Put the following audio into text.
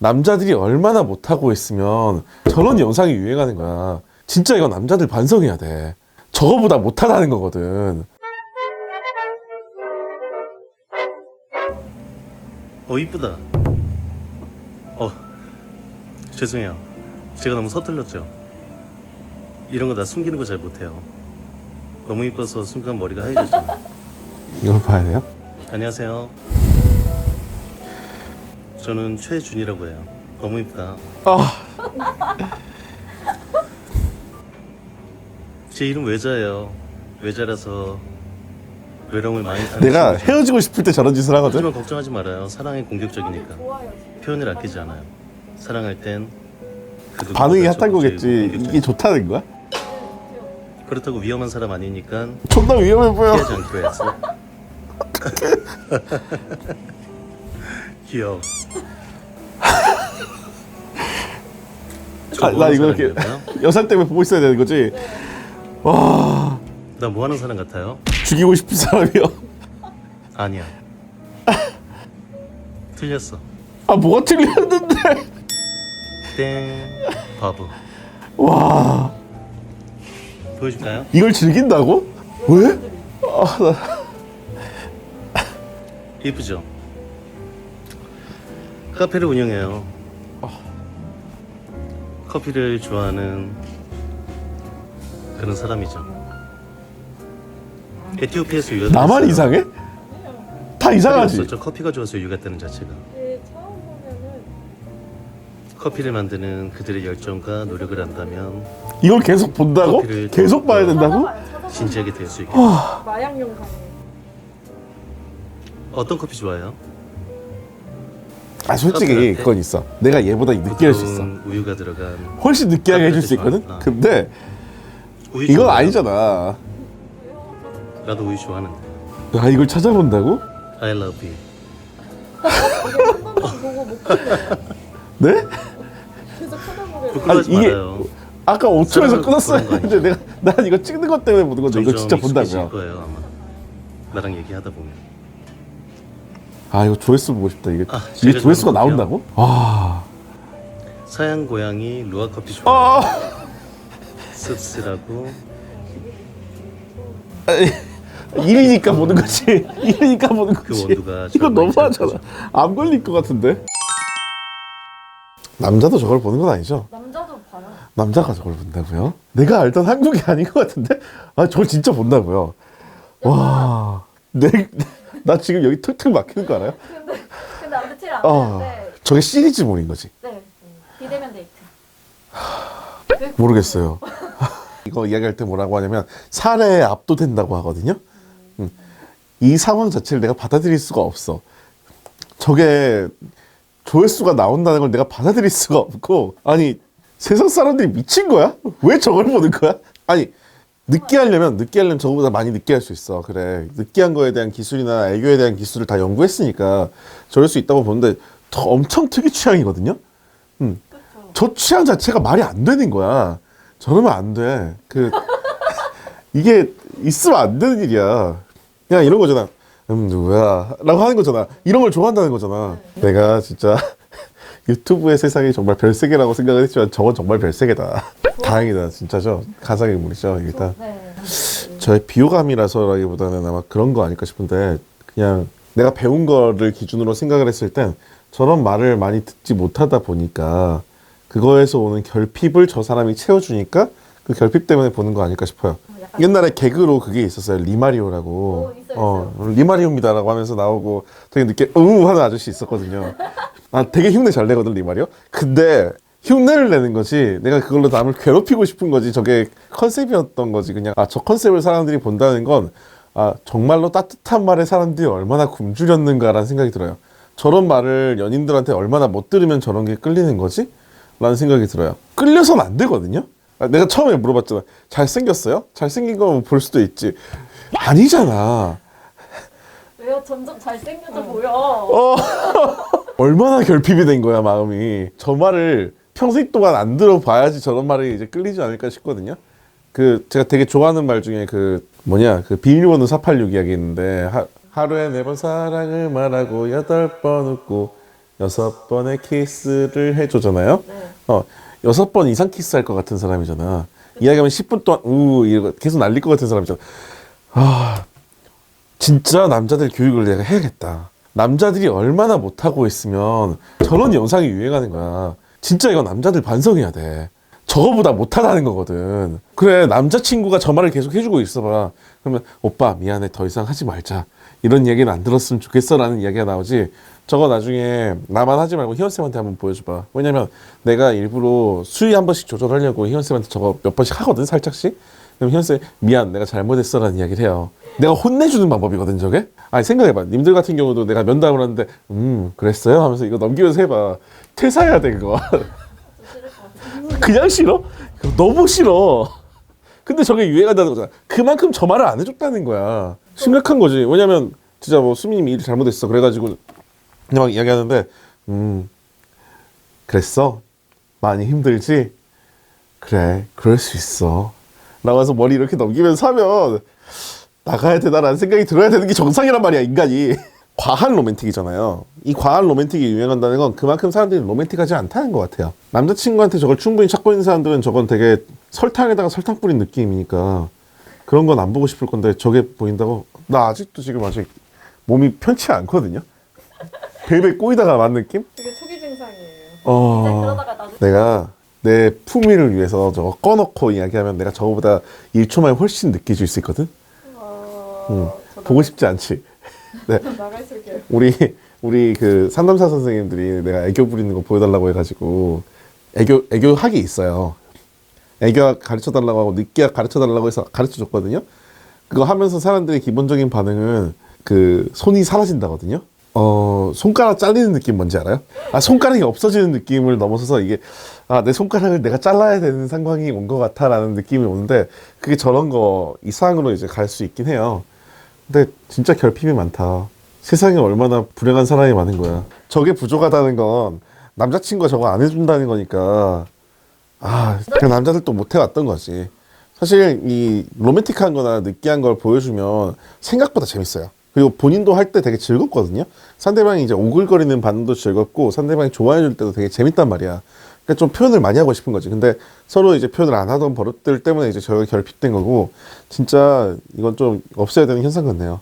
남자들이 얼마나 못하고 있으면 저런 영상이 유행하는 거야. 진짜 이건 남자들 반성해야 돼. 저거보다 못하다는 거거든. 어 이쁘다. 어 죄송해요. 제가 너무 서툴렀죠. 이런 거 나 숨기는 거 잘 못해요. 너무 이뻐서 순간 머리가 하얘졌잖아. 이걸 봐야 돼요? 안녕하세요. 저는 최준이라고 해요. 너무 이쁘다. 아, 제 이름 외자예요. 외자라서 외로움을 많이 타는 내가 친구죠. 헤어지고 싶을 때 저런 짓을 하거든? 하지만 걱정하지 말아요. 사랑이 공격적이니까. 표현을 아끼지 않아요. 사랑할 땐 그 누구보다 반응이 핫한 적극적이고 거겠지. 공격적이고. 이게 좋다는 거야? 그렇다고 위험한 사람 아니니까 존나 위험해 보여. 피하지 않기로 했어. 귀여워. 아, 나 이거 이렇게 여상 때문에 보고 있어야 되는 거지? 와, 나 뭐 하는 사람 같아요? 죽이고 싶은 사람이요. 아니야. 틀렸어. 아, 뭐가 틀렸는데? 땡. 바보. 와, 보여줄까요? 이걸 즐긴다고? 왜? 아, 나... 예쁘죠? 카페를 운영해요. 커피를 좋아하는 그런 사람이죠. 에티오피아에서 유학 나만 이상해? 다 이상하지? 없었죠. 커피가 좋아서 유학했다는 자체가. 네, 처음 보면은 커피를 만드는 그들의 열정과 노력을 안다면 이걸 계속 본다고? 커피를 계속 봐야 된다고? 찾아봐요. 찾아봐요. 진지하게 될 수 있겠죠. 마약용 강의. 어떤 커피 좋아해요? 아, 솔직히 카페라떼? 그건 있어. 내가 얘보다 늦게 할 수 있어. 부드러운 우유가 들어간 훨씬 느끼하게 해줄 수 있거든? 아. 근데 우유 이건 좋아해요? 아니잖아. 나도 우유 좋아하는데. 아, 이걸 찾아본다고? I love you. 한 번만 보고 못 끊어요. 네? 계속 쳐다보게. 부끄러워하지 아니, 이게- 말아요. 아까 5초에서 사람을 끊었어야 거 했는데 내가 난 이거 찍는 것 때문에 보는 건데 이거 점점 진짜 익숙해질 본다고요. 거예요 아마. 나랑 얘기하다 보면. 아 이거 조회수 보고 싶다. 이게 아, 이게 제가 조회수가 볼게요. 나온다고? 와. 서양 고양이 루아 커피 좋아. 아. 씁쓸하고 1위니까 보는 거지. 1위니까 보는 그 거지. 원두가 이거 너무하잖아. 안 걸릴 것 같은데. 남자도 저걸 보는 건 아니죠? 남자도 봐요. 남자가 저걸 본다고요? 내가 알던 한국이 아닌 것 같은데? 아 저걸 진짜 본다고요? 와. 내, 나 지금 여기 툭툭 막히는 거 알아요? 근데 근데 아무튼 칠안 아, 되는데. 저게 시리즈물인 거지. 네. 비대면 데이트. 모르겠어요. 이거 이야기할 때 뭐라고 하냐면 사례에 압도된다고 하거든요. 음. 이 상황 자체를 내가 받아들일 수가 없어. 저게 조회수가 나온다는 걸 내가 받아들일 수가 없고 아니 세상 사람들이 미친 거야? 왜 저걸 보는 거야? 아니 느끼하려면 느끼하려면 저거보다 많이 느끼할 수 있어. 그래 느끼한 거에 대한 기술이나 애교에 대한 기술을 다 연구했으니까 저럴 수 있다고 보는데 더 엄청 특이 취향이거든요. 음. 저 취향 자체가 말이 안 되는 거야. 저러면 안 돼. 그 이게 있으면 안 되는 일이야. 그냥 이런 거잖아. 음 누구야? 라고 하는 거잖아. 이런 걸 좋아한다는 거잖아. 내가 진짜 유튜브의 세상이 정말 별세계라고 생각을 했지만 저건 정말 별세계다. 다행이다. 진짜죠. 가상인물이죠. 일단 네. 저의 비호감이라서라기보다는 아마 그런 거 아닐까 싶은데 그냥 내가 배운 거를 기준으로 생각을 했을 땐 저런 말을 많이 듣지 못하다 보니까 그거에서 오는 결핍을 저 사람이 채워주니까 그 결핍 때문에 보는 거 아닐까 싶어요. 약간 옛날에 개그로 그게 있었어요. 리마리오라고. 오, 있어요, 어, 리마리오입니다라고 하면서 나오고 되게 늦게 응 하는 아저씨 있었거든요. 아, 되게 흉내 잘 내거든, 리마리오. 근데 흉내를 내는 거지. 내가 그걸로 남을 괴롭히고 싶은 거지. 저게 컨셉이었던 거지. 그냥 아, 저 컨셉을 사람들이 본다는 건 아, 정말로 따뜻한 말에 사람들이 얼마나 굶주렸는가라는 생각이 들어요. 저런 말을 연인들한테 얼마나 못 들으면 저런 게 끌리는 거지? 라는 생각이 들어요. 끌려서는 안 되거든요? 아, 내가 처음에 물어봤잖아. 잘생겼어요? 잘생긴 거 볼 수도 있지. 아니잖아. 왜요? 점점 잘생겨져 보여. 어. 얼마나 결핍이 된 거야, 마음이. 저 말을 평생 동안 안 들어봐야지 저런 말이 이제 끌리지 않을까 싶거든요. 그, 제가 되게 좋아하는 말 중에 그, 뭐냐, 그 비밀번호 486 이야기 있는데, 하, 하루에 네 번 사랑을 말하고, 여덟 번 웃고, 여섯 번의 키스를 해주잖아요. 네. 어, 여섯 번 이상 키스할 것 같은 사람이잖아. 이야기하면 10분 동안 우 이러고 계속 날릴 것 같은 사람이잖아. 아, 진짜 남자들 교육을 내가 해야겠다. 남자들이 얼마나 못하고 있으면 저런 영상이 유행하는 거야. 진짜 이건 남자들 반성해야 돼. 저거보다 못하다는 거거든. 그래, 남자친구가 저 말을 계속 해주고 있어봐. 그러면, 오빠, 미안해. 더 이상 하지 말자. 이런 얘기는 안 들었으면 좋겠어. 라는 이야기가 나오지. 저거 나중에 나만 하지 말고 희원쌤한테 한번 보여줘봐. 왜냐면 내가 일부러 수위 한 번씩 조절하려고 희원쌤한테 저거 몇 번씩 하거든, 살짝씩. 그럼 희원쌤, 미안, 내가 잘못했어. 라는 이야기를 해요. 내가 혼내주는 방법이거든, 저게? 아니, 생각해봐. 님들 같은 경우도 내가 면담을 하는데, 음, 그랬어요? 하면서 이거 넘기면서 해봐. 퇴사해야 돼, 그거. 그냥 싫어? 너무 싫어. 근데 저게 유행한다는 거잖아. 그만큼 저 말을 안 해줬다는 거야. 심각한 거지. 왜냐면 진짜 뭐 수민님이 일 잘못했어. 그래가지고 막 이야기하는데 음 그랬어. 많이 힘들지. 그래, 그럴 수 있어. 나와서 머리 이렇게 넘기면서 하면 나가야 되나라는 생각이 들어야 되는 게 정상이란 말이야, 인간이. 과한 로맨틱이잖아요. 이 과한 로맨틱이 유행한다는 건 그만큼 사람들이 로맨틱하지 않다는 것 같아요. 남자친구한테 저걸 충분히 찾고 있는 사람들은 저건 되게 설탕에다가 설탕 뿌린 느낌이니까 그런 건 안 보고 싶을 건데 저게 보인다고? 나 아직도 지금 아직 몸이 편치 않거든요. 벨벳 꼬이다가 만 느낌? 그게 초기 증상이에요. 어... 그러다가 내가 내 품위를 위해서 저거 꺼놓고 이야기하면 내가 저거보다 1초 만에 훨씬 늦게 줄 수 있거든? 어... 응. 저 보고 싶지 않지? 네. 우리 우리 그 상담사 선생님들이 내가 애교 부리는 거 보여달라고 해가지고 애교 애교 학이 있어요. 애교 가르쳐 달라고 하고 느끼학 가르쳐 달라고 해서 가르쳐 줬거든요. 그거 하면서 사람들의 기본적인 반응은 그 손이 사라진다거든요. 어 손가락 잘리는 느낌 뭔지 알아요? 아 손가락이 없어지는 느낌을 넘어서서 이게 아 내 손가락을 내가 잘라야 되는 상황이 온 것 같아라는 느낌이 오는데 그게 저런 거 이상으로 이제 갈 수 있긴 해요. 근데 진짜 결핍이 많다. 세상에 얼마나 불행한 사람이 많은 거야. 저게 부족하다는 건 남자친구가 저거 안 해준다는 거니까 아 그냥 남자들도 못 해왔던 거지. 사실 이 로맨틱한 거나 느끼한 걸 보여주면 생각보다 재밌어요. 그리고 본인도 할 때 되게 즐겁거든요. 상대방이 이제 오글거리는 반응도 즐겁고 상대방이 좋아해 줄 때도 되게 재밌단 말이야. 그러니까 좀 표현을 많이 하고 싶은 거지. 근데 서로 이제 표현을 안 하던 버릇들 때문에 이제 저희가 결핍된 거고 진짜 이건 좀 없애야 되는 현상 같네요.